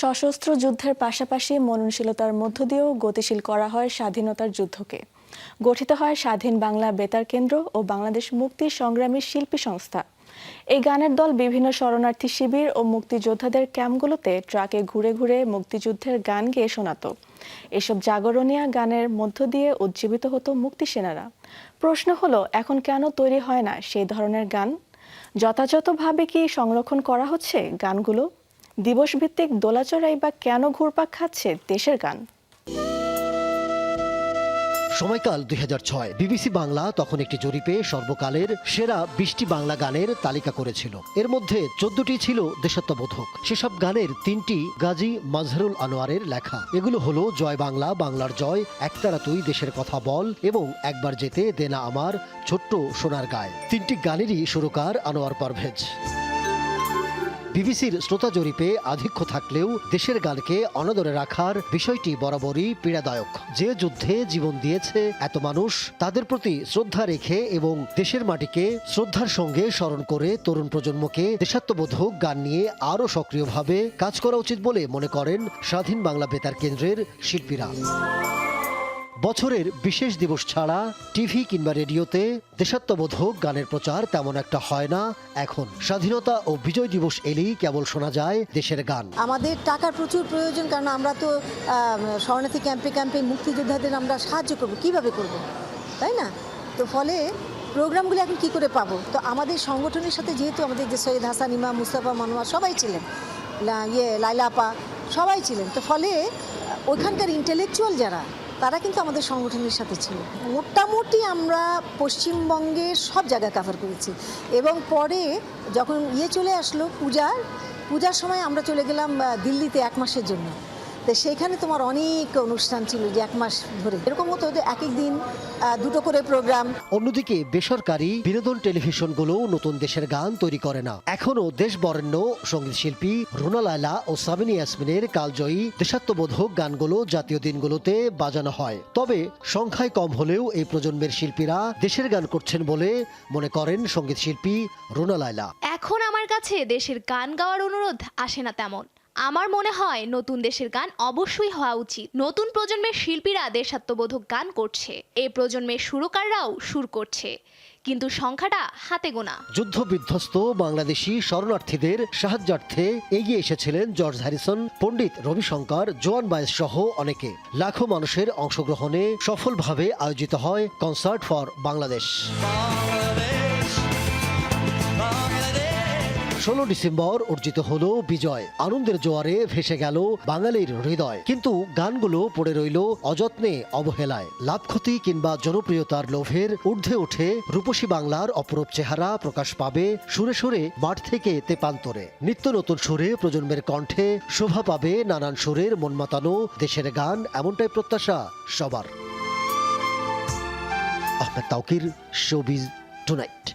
সশস্ত্র যুদ্ধের পাশাপাশি মননশীলতার মধ্য দিয়েও গতিশীল করা হয় স্বাধীনতার যুদ্ধকে। গঠিত হয় স্বাধীন বাংলা বেতার কেন্দ্র ও বাংলাদেশ মুক্তি সংগ্রামী শিল্পী সংস্থা। এই গানের দল বিভিন্ন শরণার্থী শিবির ও মুক্তিযোদ্ধাদের ক্যাম্পগুলোতে ট্রাকে ঘুরে ঘুরে মুক্তিযুদ্ধের গান গেয়ে শোনাতো। এসব জাগরণীয় গানের মধ্য দিয়ে উজ্জীবিত হতো মুক্তি সেনারা। প্রশ্ন হলো, এখন কেন তৈরি হয় না সেই ধরনের গান? যথাযথভাবে কি সংরক্ষণ করা হচ্ছে গানগুলো? দিবসভিত্তিক দোলাচড়াই বা কেন ঘুরপাক খাচ্ছে দেশের গান? সময়কাল দুই হাজার ছয়। বিবিসি বাংলা তখন একটি জরিপে সর্বকালের সেরা বিশটি বাংলা গানের তালিকা করেছিল। এর মধ্যে চোদ্দটি ছিল দেশাত্মবোধক। সেসব গানের তিনটি গাজী মাজহারুল আনোয়ারের লেখা। এগুলো হলো জয় বাংলা, বাংলার জয়, একতারা তুই, দেশের কথা বল এবং একবার যেতে দেনা আমার, ছোট্ট সোনার গায়। তিনটি গানেরই সুরকার আনোয়ার পারভেজ। বিবিসির শ্রোতা জরিপে আধিক্য থাকলেও দেশের গানকে অনাদরে রাখার বিষয়টি বরাবরই পীড়াদায়ক। যে যুদ্ধে জীবন দিয়েছে এত মানুষ, তাদের প্রতি শ্রদ্ধা রেখে এবং দেশের মাটিকে শ্রদ্ধার সঙ্গে স্মরণ করে তরুণ প্রজন্মকে দেশাত্মবোধক গান নিয়ে আরও সক্রিয়ভাবে কাজ করা উচিত বলে মনে করেন স্বাধীন বাংলা বেতার কেন্দ্রের শিল্পীরা। বছরের বিশেষ দিবস ছাড়া টিভি কিংবা রেডিওতে দেশাত্মবোধক গানের প্রচার তেমন একটা হয় না। এখন স্বাধীনতা ও বিজয় দিবস এলেই কেবল শোনা যায় দেশের গান। আমাদের টাকার প্রচুর প্রয়োজন, কারণ আমরা তো শরণার্থী ক্যাম্পে ক্যাম্পে মুক্তিযোদ্ধাদের আমরা সাহায্য করব। কীভাবে করব? তাই না? তো ফলে প্রোগ্রামগুলো এখন কি করে পাবো? তো আমাদের সংগঠনের সাথে যেহেতু আমাদের যে সৈয়দ হাসান, ইমাম, মুস্তাফা, মনোয়ার সবাই ছিলেন ইয়ে লাইলাপা সবাই ছিলেন। তো ফলে ওইখানকার ইন্টেলেকচুয়াল যারা তারা কিন্তু আমাদের সংগঠনের সাথে ছিল। মোটামুটি আমরা পশ্চিমবঙ্গে সব জায়গা কাভার করেছি। এবং পরে যখন ইয়ে চলে আসলো পূজার পূজার সময় আমরা চলে গেলাম দিল্লিতে এক মাসের জন্য। তো সেইখানে তোমার অনেক অনুষ্ঠান ছিল যে এক মাস ধরে। এরকম হতো যে এক এক দিন দুটো করে প্রোগ্রাম অন্যদিকে বেসরকারি বিনোদন টেলিভিশনগুলো নতুন দেশের গান তৈরি করে না। এখনও দেশ বরেণ্য সংগীত শিল্পী রুনা লায়লা ও সাবিনী ইয়াসমিনের কালজয়ী দেশাত্মবোধক গানগুলো জাতীয় দিনগুলোতে বাজানো হয়। তবে সংখ্যায় কম হলেও এই প্রজন্মের শিল্পীরা দেশের গান করছেন বলে মনে করেন সংগীত শিল্পী রুনা লায়লা। এখন আমার কাছে দেশের গান গাওয়ার অনুরোধ আসে না তেমন। আমার মনে হয় নতুন দেশের গান অবশ্যই হওয়া উচিত। নতুন প্রজন্মের শিল্পীরা দেশাত্মবোধক গান করছে। এই প্রজন্মের সুরকাররাও সুর করছে। কিন্তু সংখ্যাটা হাতে গোনা। যুদ্ধ বিধ্বস্ত বাংলাদেশি শরণার্থীদের সাহায্যার্থে এগিয়ে এসেছিলেন জর্জ হ্যারিসন পণ্ডিত রবিশঙ্কর জোয়ান বাইস সহ অনেকে। লাখো মানুষের অংশগ্রহণে সফলভাবে আয়োজিত হয় কনসার্ট ফর বাংলাদেশ। ষোলো ডিসেম্বর অর্জিত হলো বিজয়। আনন্দের জোয়ারে ভেসে গেল বাঙালির হৃদয়। কিন্তু গানগুলো পড়ে রইল অযত্নে, অবহেলায়। লাভ ক্ষতি কিংবা জনপ্রিয়তার লোভের ঊর্ধ্বে উঠে রূপসী বাংলার অপরূপ চেহারা প্রকাশ পাবে সুরে সুরে মাঠ থেকে তেপান্তরে। নিত্য নতুন সুরে প্রজন্মের কণ্ঠে শোভা পাবে নানান সুরের মন মাতানো দেশের গান, এমনটাই প্রত্যাশা সবার। Ahmed Taukir showbiz tonight.